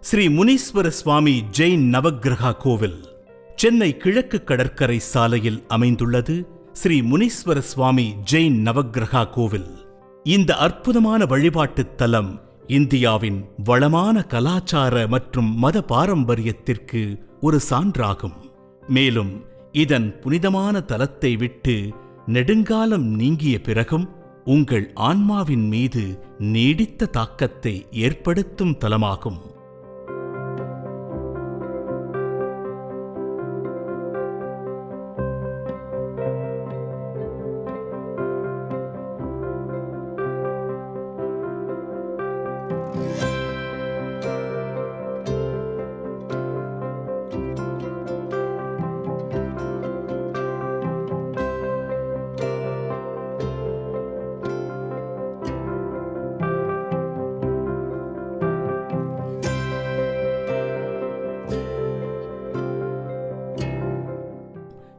ஸ்ரீ முனீஸ்வர சுவாமி ஜெயின் நவக்கிரகா கோவில் சென்னை கிழக்கு கடற்கரை சாலையில் அமைந்துள்ளது ஸ்ரீ முனீஸ்வர சுவாமி ஜெயின் நவக்கிரகா கோவில். இந்த அற்புதமான வழிபாட்டுத் தலம் இந்தியாவின் வளமான கலாச்சார மற்றும் மத பாரம்பரியத்திற்கு ஒரு சான்றாகும். மேலும் இதன் புனிதமான தலத்தை விட்டு நெடுங்காலம் நீங்கிய பிறகும் உங்கள் ஆன்மாவின் மீது நீடித்த தாக்கத்தை ஏற்படுத்தும் தலமாகும்.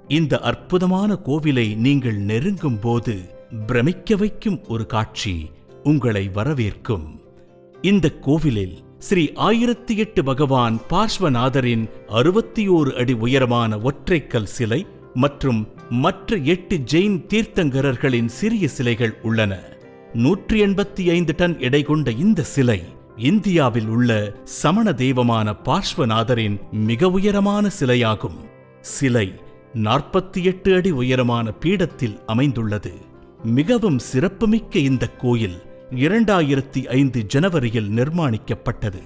இந்த அற்புதமான கோவிலை நீங்கள் நெருங்கும் போது பிரமிக்க வைக்கும் ஒரு காட்சி உங்களை வரவேற்கும். இந்த கோவிலில் ஸ்ரீ ஆயிரத்தி எட்டு பகவான் பார்ஸ்வநாதரின் அறுபத்தி ஓரு அடி உயரமான ஒற்றைக்கல் சிலை மற்றும் மற்ற எட்டு ஜெயின் தீர்த்தங்கரர்களின் சிறிய சிலைகள் உள்ளன. நூற்றி எண்பத்தி ஐந்து டன் எடை கொண்ட இந்த சிலை இந்தியாவில் உள்ள சமண தெய்வமான பார்ஸ்வநாதரின் மிக உயரமான சிலையாகும். சிலை நாற்பத்தி எட்டு அடி உயரமான பீடத்தில் அமைந்துள்ளது. மிகவும் சிறப்புமிக்க இந்த கோயில் இரண்டாயிரத்தி ஐந்து ஜனவரியில் நிர்மாணிக்கப்பட்டது.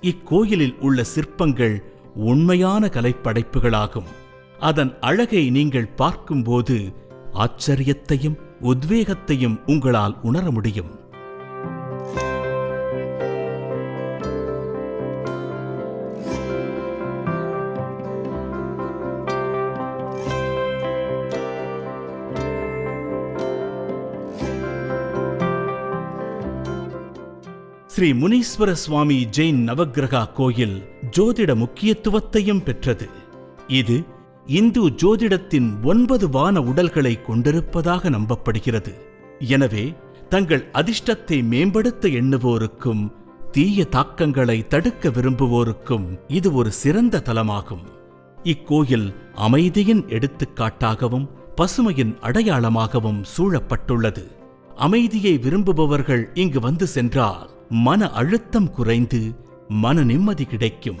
இக்கோயிலில் உள்ள சிற்பங்கள் உண்மையான கலைப்படைப்புகளாகும். அதன் அழகை நீங்கள் பார்க்கும்போது ஆச்சரியத்தையும் உத்வேகத்தையும் உங்களால் உணர முடியும். ஸ்ரீ முனீஸ்வர சுவாமி ஜெயின் நவக்கிரகா கோயில் ஜோதிட முக்கியத்துவத்தையும் பெற்றது. இது இந்து ஜோதிடத்தின் ஒன்பது வான உடல்களை கொண்டிருப்பதாக நம்பப்படுகிறது. எனவே தங்கள் அதிர்ஷ்டத்தை மேம்படுத்த எண்ணுவோருக்கும் தீய தாக்கங்களை தடுக்க விரும்புவோருக்கும் இது ஒரு சிறந்த தலமாகும். இக்கோயில் அமைதியின் எடுத்துக்காட்டாகவும் பசுமையின் அடையாளமாகவும் சூழப்பட்டுள்ளது. அமைதியை விரும்புபவர்கள் இங்கு வந்து சென்றால் மன அழுத்தம் குறைந்து மன நிம்மதி கிடைக்கும்.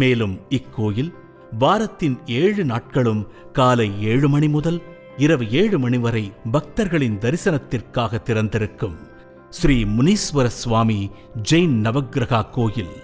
மேலும் இக்கோயில் வாரத்தின் ஏழு நாட்களும் காலை ஏழு மணி முதல் இரவு ஏழு மணி வரை பக்தர்களின் தரிசனத்திற்காக திறந்திருக்கும். ஸ்ரீ முனீஸ்வர சுவாமி ஜெயின் நவக்கிரகா கோயில்.